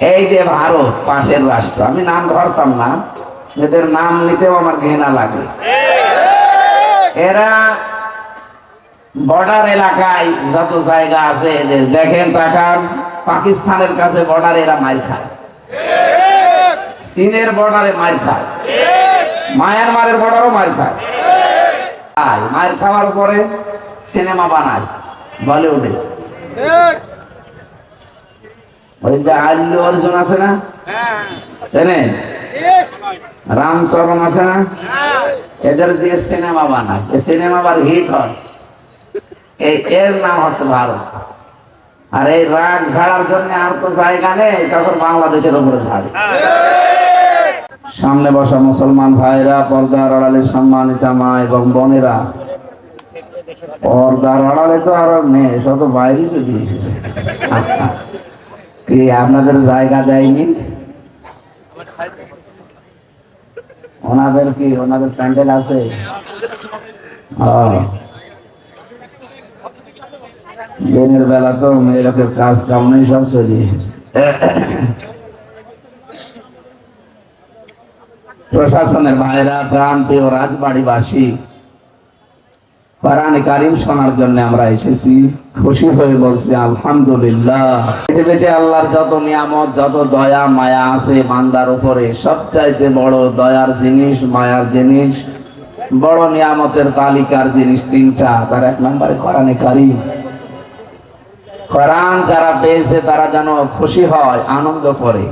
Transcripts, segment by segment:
এই যে ভারত, পাশের রাষ্ট্র। আমি নাম ধরতাম না, এদের নাম নিতেও আমার ঘৃণা লাগে। এরা বর্ডার এলাকায় যত জায়গা আছে দেখেন তাকান পাকিস্তানের কাছে বর্ডার এরা মার খায়। চীনের বর্ডারে মার খায়। মায়ানমারের বর্ডারও মার খায়। মার খাওয়ার পরে সিনেমা বানায় বলিউডে। ওই আল্লু অর্জুন আছে না? চেনেন? রামচরণ আছে না? এদের দিয়ে সিনেমা বানায়। সিনেমা আবার হিট হয়। এর নাম হচ্ছে ভারত। আর এই রাগ ঝাড়ার জন্য আর তো জায়গা নেই, তখন বাংলাদেশের উপরে ছাড়ে সামনে বসা মুসলমান ভাইরা, পর্দার আড়ালে সম্মানিত মা এবং বোনেরা। পর্দার আড়ালে তো আরও নেই শত বাইরে চলে এসেছে। আপনাদের জায়গা দেয়নি? ওনাদের কি, ওনাদের প্যান্ডেল আছে? দিনের বেলা তো মেয়েরাকে কাজ কাম নেই সব চলে এসেছে। প্রশাসনের ভাইরা প্রাণ প্রিয় রাজবাড়িবাসী কোরআনে কারিম শোনার জন্য আমরা এসেছি। খুশি হয়ে বলছি, আলহামদুলিল্লাহ। আল্লাহর যত নিয়ামত, যত দয়া, মায়া আছে বান্দার উপরে, সবচাইতে বড় দয়ার জিনিস, মায়ার জিনিস, বড় নিয়ামতের তালিকার জিনিস তিনটা। তার এক নম্বরে কোরআনে কারিম। কোরআন যারা পেয়েছে, তারা যেন খুশি হয়, আনন্দ করে।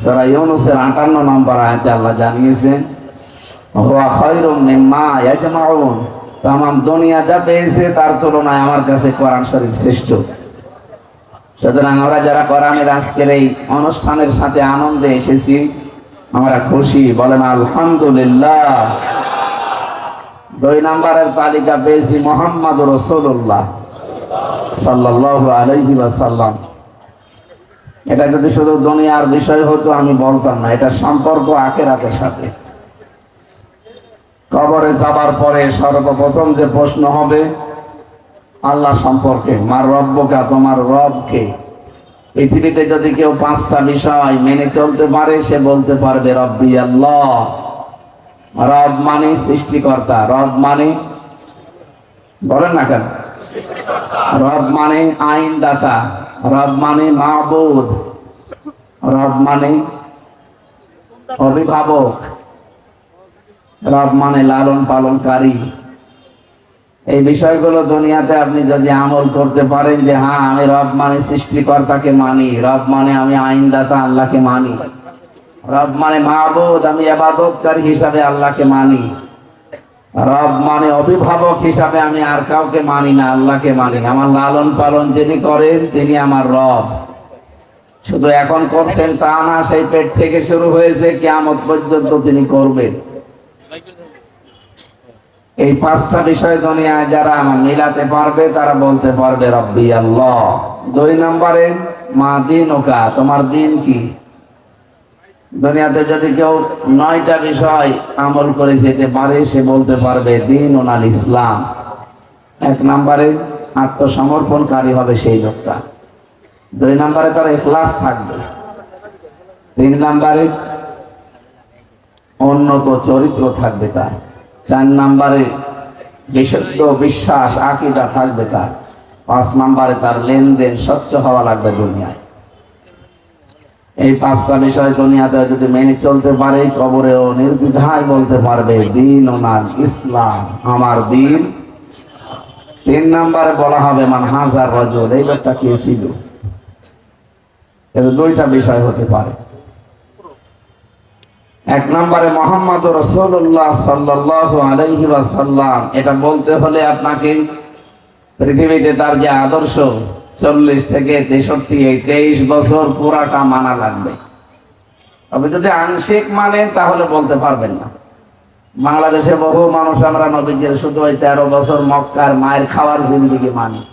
সূরা ইউনূসের 58 নম্বর আয়াতে আল্লাহ জানিয়েছেন, হুয়া খায়রুম মিম্মা ইয়াজমাউন। তামাম দুনিয়া যা পেয়েছে, তার তুলনায় আমার কাছে কোরআন শরীফ শ্রেষ্ঠ। সুতরাং আমরা যারা কোরআনের আজকের এই অনুষ্ঠানের সাথে আনন্দে এসেছি, আমরা খুশি। বলেন, আলহামদুলিল্লাহ। দুই নম্বরের তালিকা পেয়েছি মোহাম্মদ রসুল্লাহ সাল্লাল্লাহু আলাইহি ওয়াসাল্লাম। এটা যদি শুধু দুনিয়ার বিষয় হতো, আমি বলতাম না, এটা সম্পর্ক আখেরাতের সাথে। কবরে যাবার পরে সর্বপ্রথম যে প্রশ্ন হবে, আল্লাহ সম্পর্কে, মার রব্বকা, তোমার রবকে পৃথিবীতে যদি কেউ পাঁচটা বিষয় মেনে চলতে পারে, সে বলতে পারবে, রব্বি আল্লাহ। রব মানে সৃষ্টিকর্তা, রব মানে বলেন না কেন? রব মানে আইনদাতা, রব মানে মাহবুদ রব মানে অভিভাবক। রব মানে লালন পালনকারী। এই বিষয়গুলো দুনিয়াতে আপনি যদি আমল করতে পারেন যে হ্যাঁ আমি রব মানে সৃষ্টিকর্তাকে মানি, রব মানে আমি আইনদাতা আল্লাহকে মানি, রব মানে মাহবুদ, আমি আবাদতকারী হিসাবে আল্লাহকে মানি, রব মানে অভিভাবক হিসাবে আমি আর কাউকে মানি না, আল্লাহকে মানি। আমার লালন পালন যিনি করেন, তিনি আমার রব। শুধু এখন করছেন তা না, সেই পেট থেকে শুরু হয়েছে কেমন পর্যন্ত তিনি করবেন। এই পাঁচটা বিষয় দুনিয়ায় যারা আমার মিলাতে পারবে, তারা বলতে পারবে, রব্বি আল্লাহ। দুই নম্বরে, মা দিন ওকা তোমার দিন কি? দুনিয়াতে যদি কেউ নয়টা বিষয় আমল করে যেতে পারে, সে বলতে পারবে, দিন ওনার ইসলাম। এক নম্বরে, আত্মসমর্পণকারী হবে সেই লোকটা। দুই নম্বরে, তার এখলাস থাকবে। তিন নম্বরে, উন্নত চরিত্র থাকবে তার। চার নম্বরে বিশুদ্ধ বিশ্বাস, আকিদা থাকবে তার। পাঁচ নম্বরে তার লেনদেন স্বচ্ছ হওয়া লাগবে দুনিয়ায়। এই পাঁচটা বিষয় দুনিয়াতে যদি মেনে চলতে পারে, কবরেও নির্দ্বিধায় বলতে পারবে, দিন ওনার ইসলাম আমার দিন। তিন নাম্বারে বলা হবে, মান হাজার রজল। এই লোকটা কে ছিল? দুইটা বিষয় হতে পারে। এক নম্বরে মোহাম্মদ রসুল্লাহ সাল্লাহ আলাইহি সাল্লাম এটা বলতে হলে আপনাকে পৃথিবীতে তার যে আদর্শ, চল্লিশ থেকে তেষট্টি, এই তেইশ বছর পুরাটা মানা লাগবে। তবে যদি আংশিক মানেন, তাহলে বলতে পারবেন না। বাংলাদেশে বহু মানুষ আমরা নবীজির শুধু ওই তেরো বছর মক্কার মায়ের খাওয়ার জিন্দিগি মানি।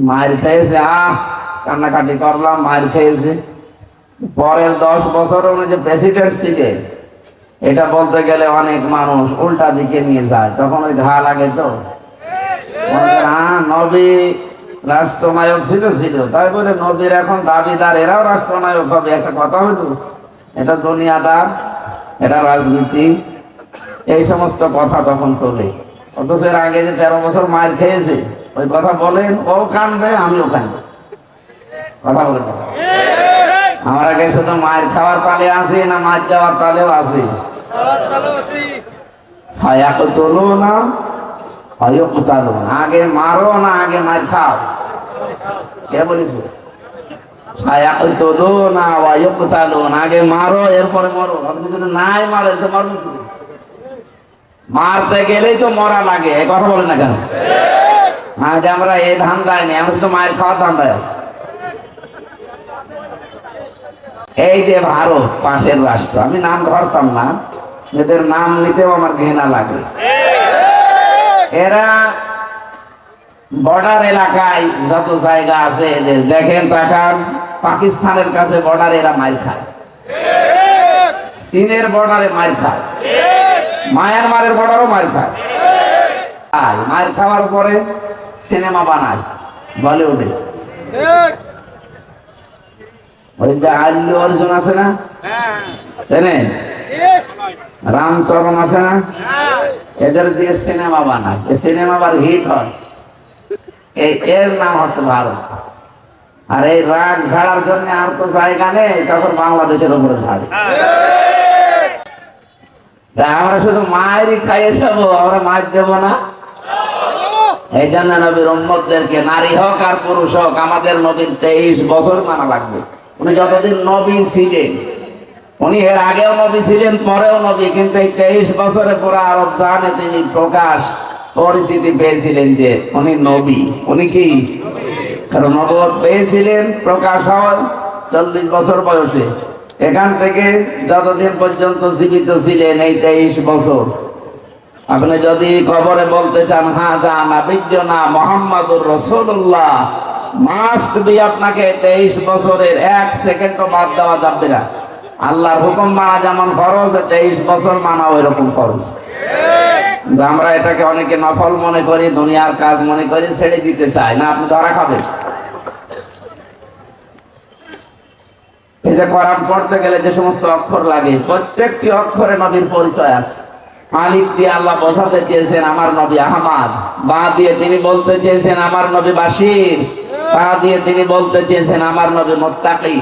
মায়ের খেয়েছে, আহ, কান্নাকাটি করলাম, মায়ের খেয়েছে। পরের দশ বছর উনি যে প্রেসিডেন্ট ছিলেন, এটা বলতে গেলে অনেক মানুষ উল্টা দিকে নিয়ে যায়। তখন ওই ঘা লাগে তো। হ্যাঁ নবী রাষ্ট্রনায়ক ছিল ছিল। তাই বলে নবীর এখন দাবিদার, এরাও রাষ্ট্রনায়ক হবে, একটা কথা হলো, এটা দুনিয়াদার, এটা রাজনীতি। এই সমস্ত কথা তখন তোলে। অথচ এর আগে যে তেরো বছর মায়ের খেয়েছে, ওই কথা বলেন, ও কানবে আমিও কানবো কথা বলে আমার আগে শুধু মায়ের খাওয়ার তালে আছে না মাছ যাওয়ার তালেও আছে? না আগে মারো না আগে মার খাও। কে বলিস ফায়াকতুলু না না আগে মারো, এরপরে আপনি নাই? মারতে গেলেই তো মরা লাগে কথা বলেন না কেন? আমরা এই ধান্দায় নেই, আমরা শুধু মায়ের খাওয়ার ধান্দায় আছি। এই যে ভারত, পাশের রাষ্ট্র, আমি নাম ধরতাম না, এদের নাম নিতেও আমার ঘৃণা লাগে। এরা বর্ডার এলাকায় যত জায়গা আছে, এদের দেখেন তাকান পাকিস্তানের কাছে বর্ডারে এরা মাইর খায়। চীনের বর্ডারে মাইর খায়। মায়ানমারের বর্ডারও মাইর খায়। মাইর খাওয়ার পরে সিনেমা বানায় বলিউডে। ওই যে আল্লু অর্জুন আছে না? চেনেন রামচরণ আছে না? এদের দিয়ে সিনেমা বানায়। এই সিনেমা আবার হিট হয়। এই এর নাম হচ্ছে ভারত। আর এই রাগ ঝাড়ার জন্য আর তো জায়গা নেই তখন বাংলাদেশের উপরে ছাড়ে আমরা শুধু মায়েরই খাইয়ে যাব আমরা মাছ দেবো না। এই জন্য নবীর উম্মতদেরকে নারী হোক আর পুরুষ হোক আমাদের নবীর তেইশ বছর মানা লাগবে। উনি যতদিন নবী ছিলেন, উনি এর আগেও নবী ছিলেন, পরেও নবী, কিন্তু এই তেইশ বছরে পুরো আরব জাহানে তিনি প্রকাশ পরিচিতি পেয়েছিলেন যে উনি নবী। উনি কি? কারণ নবদ পেয়েছিলেন, প্রকাশ হওয়ার চল্লিশ বছর বয়সে। এখান থেকে যতদিন পর্যন্ত জীবিত ছিলেন এই তেইশ বছর। আপনি যদি খবরে বলতে চান হ্যাঁ যান আবিদ্য না মোহাম্মদুর রসুল্লাহ মাস্ট বি আপনাকে তেইশ বছরের এক সেকেন্ডও বাদ দেওয়া যাবে না। আল্লাহর হুকুম মানা যেমন ফরজ, তেইশ বছর মানা ওই রকম ফরজ আমরা এটাকে অনেকে নফল মনে করি, দুনিয়ার কাজ মনে করি, ছেড়ে দিতে চাই না, আপনি ধরা খাবেন। এই যে কোরআন পড়তে গেলে যে সমস্ত অক্ষর লাগে, প্রত্যেকটি অক্ষরে নবীর পরিচয় আছে। আলিফ দিয়ে আল্লাহ বোঝাতে চেয়েছেন, আমার নবী আহমাদ। বা দিয়ে তিনি বলতে চেয়েছেন, আমার নবী বাসির পা দিয়ে তিনি বলতে চেয়েছেন, আমার নবী মোত্তাকি।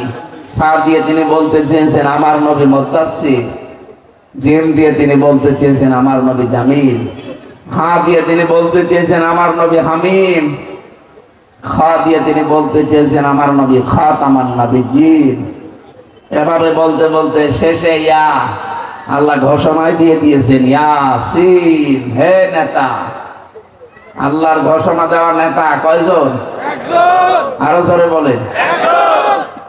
সা দিয়ে তিনি বলতে চেয়েছেন, আমার নবী মোত্তাসির জিম দিয়ে তিনি বলতে চেয়েছেন, আমার নবী জামিল। হা দিয়ে তিনি বলতে চেয়েছেন, আমার নবী হামিম। খা দিয়ে তিনি বলতে চেয়েছেন, আমার নবী খাত আমার নবী জিন এভাবে বলতে বলতে শেষে ইয়া, আল্লাহ ঘোষণায় দিয়ে দিয়েছেন, ইয়াসিন, হে নেতা। আল্লাহর ঘোষণা দেওয়া নেতা কয়জন? আরও জোরে বলেন।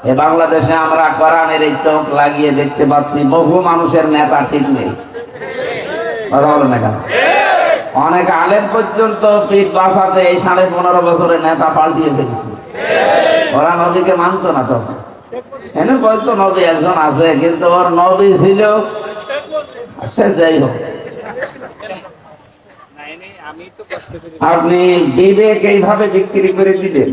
এ বাংলাদেশে আমরা কোরআনের এই চোখ লাগিয়ে দেখতে পাচ্ছি বহু মানুষের নেতা ঠিক নেই। কথা বলেন না কেন? অনেক আলেম পর্যন্ত পিঠ বাঁচাতে এই সাড়ে পনেরো বছরের নেতা পাল্টিয়ে ফেলছে। ওরা নদীকে মানতো না তখন এনে বলতো নবী একজন আছে কিন্তু ওর নবী ছিল সে যাই হোক। আপনি বিবেক এইভাবে বিক্রি করে দিলেন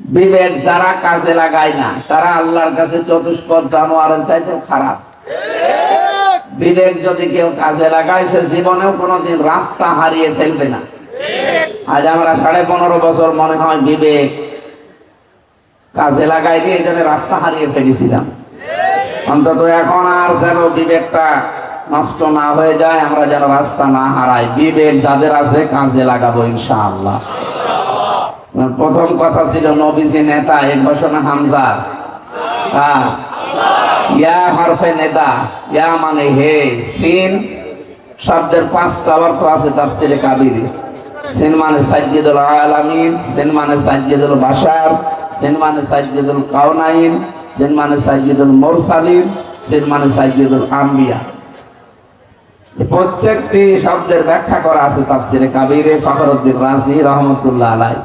বিবেক যারা কাজে লাগায় না, তারা আল্লাহর কাছে চতুষ্পদ জানোয়ারের চাইতে খারাপ। বিবেক যদি কেউ কাজে লাগায়, সে জীবনেও কোনোদিন রাস্তা হারিয়ে ফেলবে না। আজ আমরা সাড়ে পনেরো বছর মনে হয় বিবেক কাজে লাগাই দিয়ে এখানে রাস্তা হারিয়ে ফেলেছিলাম। অন্তত এখন আর যেন বিবেকটা নষ্ট না হয়ে যায়, আমরা যেন রাস্তা না হারাই। বিবেক যাদের আছে, কাজে লাগাবো ইনশাআল্লাহ। প্রথম কথা ছিল নবীজি নেতা, এই ঘোষণা হামজার হ্যাঁ। ইয়া হরফে নেতা ইয়া মানে হে, সিন শব্দের পাঁচটা অর্থ আছে তাফসিরে কাবিরি। সিন মানে সাজ্জিদুল আলামিন, সিন মানে সাজ্জিদুল বাশার, সিন মানে সাজ্জিদুল কাউনাইন সিন মানে সাজ্জিদুল মুরসালিন, সিন মানে সাজ্জিদুল আম্বিয়া। প্রত্যেকটি শব্দের ব্যাখ্যা করা আছে তাফসিরে কাবিরে ফখরুদ্দিন রাজি রহমতুল্লাহ আলাই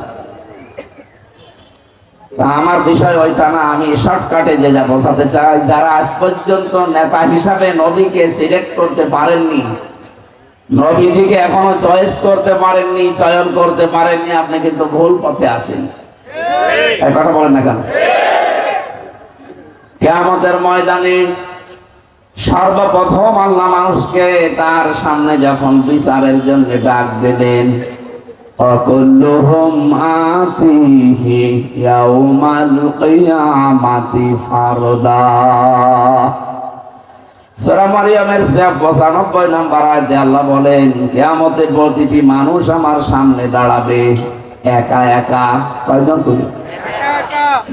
আমার বিষয় ওইটা না, আমি শর্টকাটে যে যা বোঝাতে চাই, যারা আজ পর্যন্ত নেতা হিসাবে নবীকে সিলেক্ট করতে পারেননি, নবীজিকে এখনও চয়েস করতে পারেননি, চয়ন করতে পারেননি, আপনি কিন্তু ভুল পথে আছেন। কথা বলেন না কেন? কেয়ামতের ময়দানে সর্বপ্রথম আল্লাহ মানুষকে তার সামনে যখন বিচারের জন্য ডাক দিলেন ফারদা। সূরা মারিয়ামের 95 নাম্বার আয়াতে আল্লাহ বলেন কিয়ামতে প্রতিটি মানুষ আমার সামনে দাঁড়াবে, একা একা। কয়জন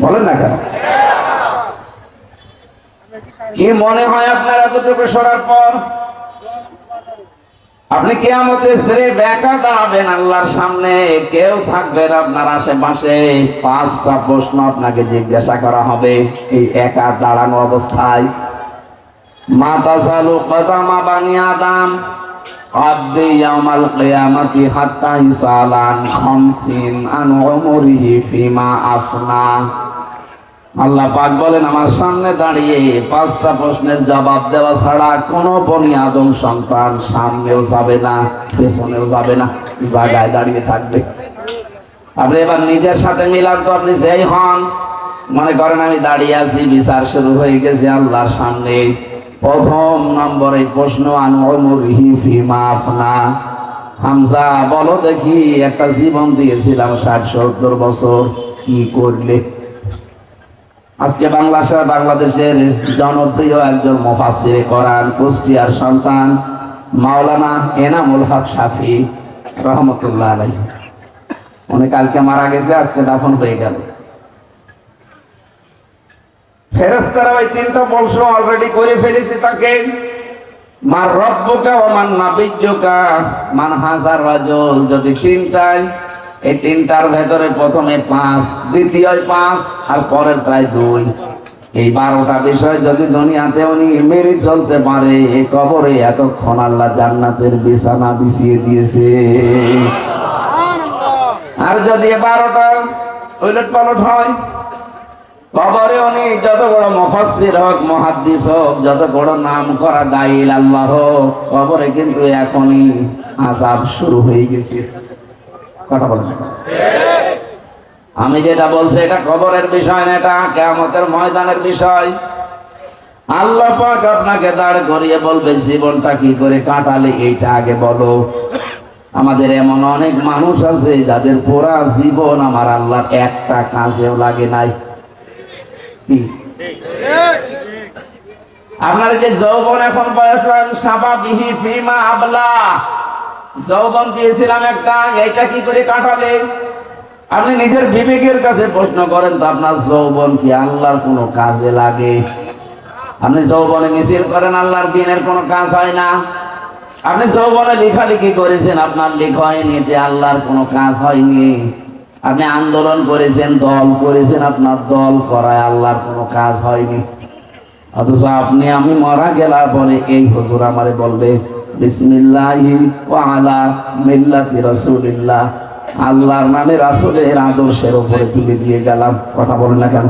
বলেন না কেন? কি মনে হয় আপনার এতটুকু সরার পর? আপনি কেয়ামতে স্রেফ একা দাঁড়াবেন আল্লাহর সামনে, কেউ থাকবেন আপনার আশেপাশে। পাঁচটা প্রশ্ন আপনাকে জিজ্ঞাসা করা হবে, এই একা দাঁড়ানো অবস্থায়। মাতা চালু কদামা বানি আদাম, আব্দি ইয়াউমাল কিয়ামাতি হাত্তা ইসালান খামসিন আন উমরিহি ফিমা আফনা। আল্লাহ পাক বলেন, আমার সামনে দাঁড়িয়ে পাঁচটা প্রশ্নের জবাব দেওয়া ছাড়া কোনো বনি আদম সন্তান সামনেও যাবে না, পেছনেও যাবে না, জায়গায় দাঁড়িয়ে থাকবে। আপনি এবার নিজের সাথে মিলান তো আপনি যেই হন। মনে করেন, আমি দাঁড়িয়ে আছি, বিচার শুরু হয়ে গেছে আল্লাহর সামনে। প্রথম নম্বরে প্রশ্ন আনুমরিহি ফিমা আফনা? হামজা, বলো দেখি, একটা জীবন দিয়েছিলাম ষাট সত্তর বছর, কি করলে? আজকে বাংলাদেশ বাংলাদেশের জনপ্রিয় একজন মুফাসসির, কোরআন কুষ্টিয়ার সন্তান মাওলানা এনামুল হক শাফি, রহমতুল্লাহ আলাইহি। উনি কালকে মারা গেছে, আজকে দাফন হয়ে গেল। ফেরেস্তারা ওই তিনটা প্রশ্ন অলরেডি করে ফেলেছে তাকে, মার রব্বুকা ও মান নাবিজ্জুকা মান হাজার রাজল? যদি তিনটায় এই তিনটার ভেতরে প্রথমে পাঁচ, দ্বিতীয় পাঁচ, আর পরের প্রায় দুই। এই বারোটা বিষয় যদি দুনিয়াতে উনি মেরে চলতে পারে এই কবরে এতক্ষণ আল্লাহ জান্নাতের বিছানা বিছিয়ে দিয়েছে। আর যদি এ বারোটা উলট পালট হয়, কবরে উনি যত বড় মুফাসসির হোক, মুহাদ্দিস হোক, যত বড় নাম করা গাইল আল্লাহ কবরে কিন্তু এখনই আযাব শুরু হয়ে গেছে। কথা বলেন। আমি যেটা বলছি, এটা কবরের বিষয় না, এটা কেয়ামতের ময়দানের বিষয়। আল্লাহ পাক আপনাকে দাঁড় করিয়ে বলবে, জীবনটা কি করে কাটালে, এইটা আগে বলো। আমাদের এমন অনেক মানুষ আছে, যাদের পুরা জীবন আমার আল্লাহ একটা কাজেও লাগে নাই। আপনার যে যৌবন এখন বয়স? হয় সাবাবিহি ফিমা আবলা। যৌবন দিয়েছিলাম একটা, এইটা কি করে কাটালে? আপনি নিজের বিবেকের কাছে প্রশ্ন করেন তো, আপনার যৌবন কি আল্লাহর কোনো কাজে লাগে? আপনি যৌবনে মিছিল করেন, আল্লাহর দিনের কোনো কাজ হয় না। আপনি যৌবনে লেখালেখি করেছেন, আপনার লেখনীতে আল্লাহর কোনো কাজ হয়নি। আপনি আন্দোলন করেছেন, দল করেছেন, আপনার দল করায় আল্লাহর কোনো কাজ হয়নি। অথচ আপনি আমি মারা গেলার পরে এই হুজুর আমারে বলবে আল্লাহর নামে রাসূলের আদর্শের উপরে তুলে দিয়ে গেলাম। কথা বলেন না কেন?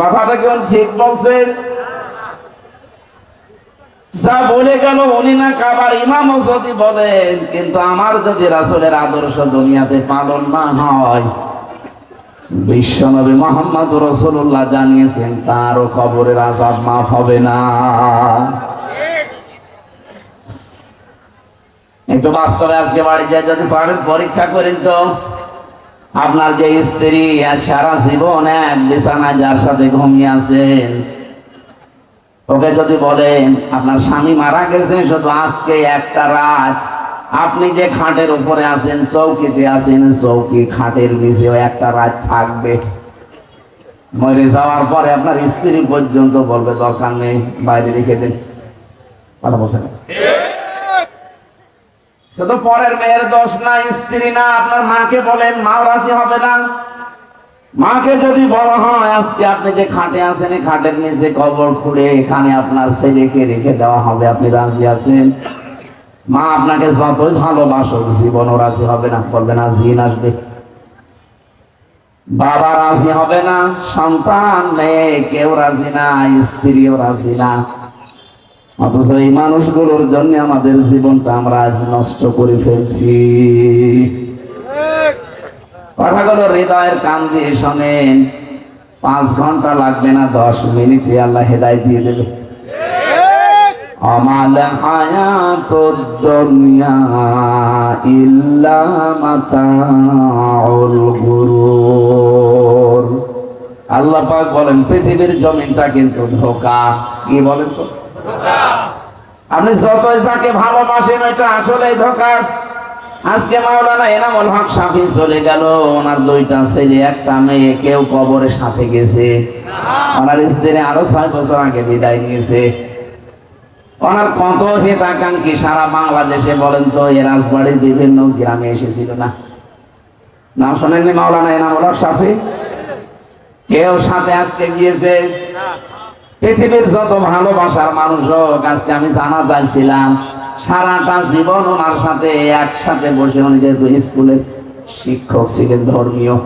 কথাটা কেমন ঠিক বলছেন? যা বলে গেল উনি না কাবার ইমাম যদি বলেন, কিন্তু আমার যদি রাসূলের আদর্শ দুনিয়াতে পালন না হয়, বিশ্বনবী মোহাম্মদ রসুল্লাহ জানিয়েছেন, তারও কবরের আজাব মাফ হবে না। একটু বাস্তবে আজকে বাড়ি যায় যদি পারেন, পরীক্ষা করেন তো। আপনার যে স্ত্রী আর সারা জীবন এক বিছানায় যার সাথে ঘুমিয়ে আছেন ওকে যদি বলেন, আপনার স্বামী মারা গেছে, শুধু আজকে একটা রাত। আপনি যে খাটের উপরে আছেন, চৌকিতে আছেন, চৌকি খাটের নিচেও একটা রাত থাকবে। মরে যাওয়ার পরে আপনার স্ত্রী পর্যন্ত বলবে, দরকার নেই, বাইরে রেখে দেন। কথা বলছেন। শুধু পরের মেয়ের দোষ না, স্ত্রী না, আপনার মাকে বলেন মাও রাজি হবে না। মাকে যদি বলা হয়, আজকে আপনি যে খাটে আছেন, এই খাটের নিচে কবর খুঁড়ে এখানে আপনার ছেলেকে রেখে দেওয়া হবে, আপনি রাজি আছেন? মা আপনাকে যতই ভালোবাসুক, জীবনও রাজি হবে না, বলবে না, জিন আসবে। বাবা রাজি হবে না, সন্তান, মেয়ে, কেউ রাজি না, স্ত্রীও রাজি না। অথচ এই মানুষগুলোর জন্য আমাদের জীবনটা আমরা আজ নষ্ট করে ফেলছি। কথাগুলো হৃদয়ের কান দিয়ে শোনেন। পাঁচ ঘণ্টা লাগবে না, দশ মিনিটে আল্লাহ হেদায় দিয়ে দেবে। আমাল হায়াত দুনিয়া ইল্লা মাতাউল গুরুর। আল্লাহ পাক বলেন, পৃথিবীর জমিনটা কিন্তু ধোকা। কি বলেন তো? আপনি যতই যাকে ভালোবাসেন, ওইটা আসলে ধোকা আজকে মাওলানা এনামুল হক সাফি চলে গেল, ওনার দুইটা ছেলে, একটা মেয়ে, কেউ কবরের সাথে গেছে। ওনার স্ত্রী আরও ছয় বছর আগে বিদায় নিয়েছে। ওনার কত হিতাকাঙ্ক্ষী, সারা বাংলাদেশে বলেন তো, এ রাজবাড়ির বিভিন্ন গ্রামে এসেছিল না। নাম শোনেননি মাওলানা এনামুল হক সাফি? কেউ সাথে আজকে গিয়েছে? পৃথিবীর যত ভালোবাসার মানুষ হোক, আজকে আমি জানা চাইছিলাম সারাটা জীবন ওনার সাথে, একসাথে বসে উনি যেহেতু স্কুলের শিক্ষক ছিলেন ধর্মীয়।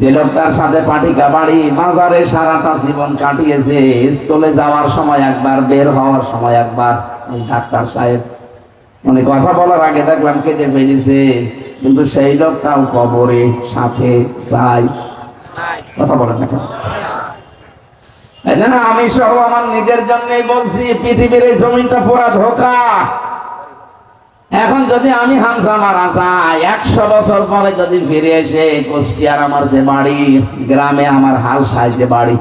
যে লোকটার সাথে পাটিকা বাড়ি, বাজারে সারাটা জীবন কাটিয়েছে, স্কুলে যাওয়ার সময় একবার, বের হওয়ার সময় একবার ডাক্তার সাহেব। উনি কথা বলার আগে দেখলাম কেটে ফেলেছে, কিন্তু সেই লোকটাও কবরে সাথে চাই কথা বলেন না আমি সহ আমার নিজের জন্যই বলছি, পৃথিবীর এই জমিনটা পুরা ধোকা। এখন যদি আমি হামসা মারা যাই, একশো বছর পরে যদি ফিরে এসে কুষ্টিয়ার আমার যে বাড়ি, গ্রামে আমার হাল সাইজে বাড়ি,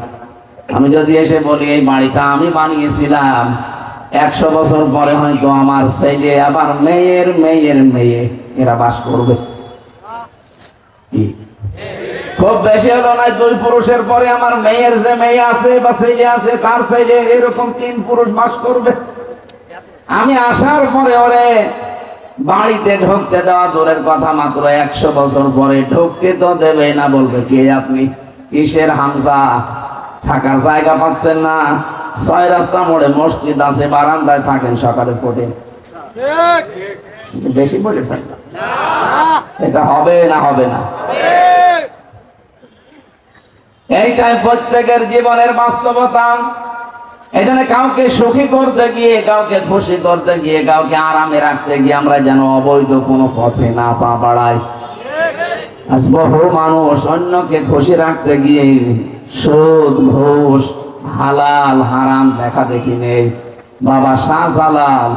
আমি যদি এসে বলি, এই বাড়িটা আমি বানিয়েছিলাম। একশো বছর পরে হয়তো আমার ছেলে আবার মেয়ের মেয়ের মেয়ে, এরা বাস করবে। খুব বেশি হলো না দুই পুরুষের পরে আমার মেয়ের যে মেয়ে আছে বা ছেলে আছে তার ছেলে এরকম তিন পুরুষ বাস করবে। আমি আসার পরে ওরে বাড়িতে ঢুকতে দেওয়া দূরের কথা মাত্র একশো বছর পরে। ঢুকতে তো দেবে না বলবে কে আপনি? কিসের হামসা থাকার জায়গা পাচ্ছেন না। ছয় রাস্তা মোড়ে মসজিদ আছে বারান্দায় থাকেন সকালে পড়ে। বেশি বলে ফেললাম। এটা হবে না হবে না। এইটাই প্রত্যেকের জীবনের বাস্তবতা। এখানে কাউকে সুখী করতে গিয়ে, কাউকে খুশি করতে গিয়ে, কাউকে আরামে রাখতে গিয়ে আমরা যেন অবৈধ কোনো পথে না পা বাড়াই। আজ বহু মানুষ অন্যকে খুশি রাখতে গিয়ে সুদ, ঘুষ, হালাল, হারাম দেখা দেখি নেই। বাবা শাহজালাল,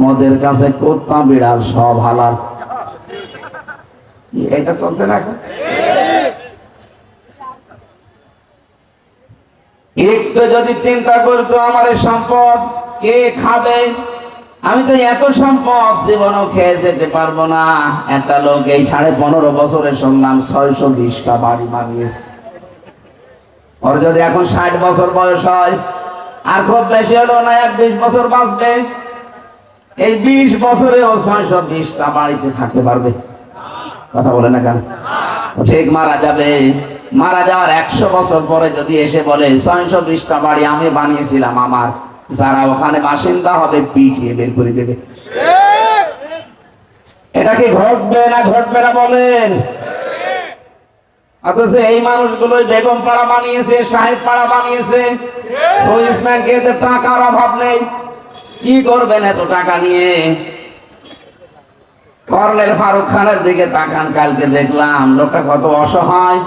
মদের কাছে কুত্তা, বিড়াল সব হালাল। এটা চলছে না একটু যদি চিন্তা করতো আমার সম্পদ কে খাবে? আমি তো এত সম্পদ জীবনও খেয়ে যেতে পারব না। একটা লোক এই সাড়ে পনেরো বছরে শুনলাম ছয়শো বিশটা বাড়ি বানিয়েছে। ওর যদি এখন ষাট বছর বয়স হয়, আর খুব বেশি হলো না, এক বিশ বছর বাঁচবে। এই বিশ বছরে ও ছয়শো বিশটা বাড়িতে থাকতে পারবে। কথা বলে না কেন? ঠিক মারা যাবে। মারা যাওয়ার একশো বছর পরে যদি এসে বলে, ছয়শো বিশটা বাড়ি আমি বানিয়েছিলাম আমার, যারা ওখানে বাসিন্দা হবে পিটিয়ে বের করে দেবে। এটা কি ঘটবে না ঘটবে না বলেন? অথচ এই মানুষগুলো বেগম পাড়া বানিয়েছে, সাহেব পাড়া বানিয়েছে। সুইস ব্যাংকে টাকার অভাব নেই। কি করবেন এত টাকা নিয়ে? কর্নেল ফারুক খানের দিকে তাকান, কালকে দেখলাম লোকটা কত অসহায়।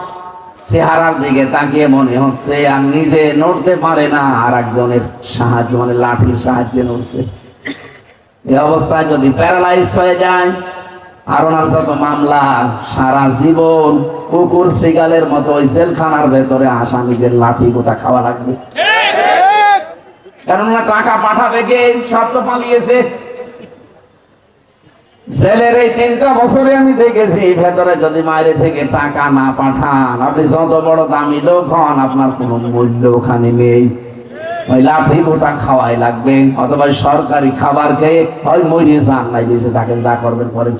চেহারার দিকে তাকিয়ে মনে হচ্ছে আর নিজে নড়তে পারে না আর একজনের সাহায্য মানে লাঠির সাহায্যে নড়ছে। এই অবস্থায় যদি প্যারালাইজড হয়ে যায় আর ওনার যত মামলা সারা জীবন কুকুর শ্রীগালের মতো ওই জেলখানার ভেতরে আসামিদের লাঠি গোটা খাওয়া লাগবে। কেননা টাকা পাঠাবে কে? সব তো পালিয়েছে। জেলের এই তিনটা বছরে আমি দেখেছি, ভেতরে যদি মায়ের থেকে টাকা না পাঠান, আপনি যত বড় দামি লোক হন, আপনার কোনো মূল্য ওখানে নেই। ওই লাফি গোটা খাওয়াই লাগবে, অথবা সরকারি খাবার খেয়ে হয় মরিয়ে যান নাই বেঁচে থাকেন, যা করবেন, করেন।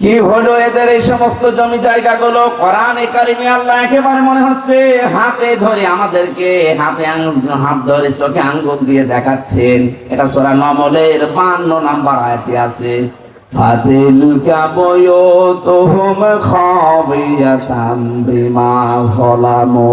কি হলো এদের এই সমস্ত জমি জায়গাগুলো? কোরআন কারিমে আল্লাহ একেবারে মনে হচ্ছে, হাতে ধরে আমাদেরকে হাতে হাত ধরে চোখে আঙ্গুল দিয়ে দেখাচ্ছেন। এটা সোরা নমলের বান্ন নাম্বার আয়াতে আছে। ফাতিল কাবয়ো তোহম খাবিয়াতাম বিমা সলামো।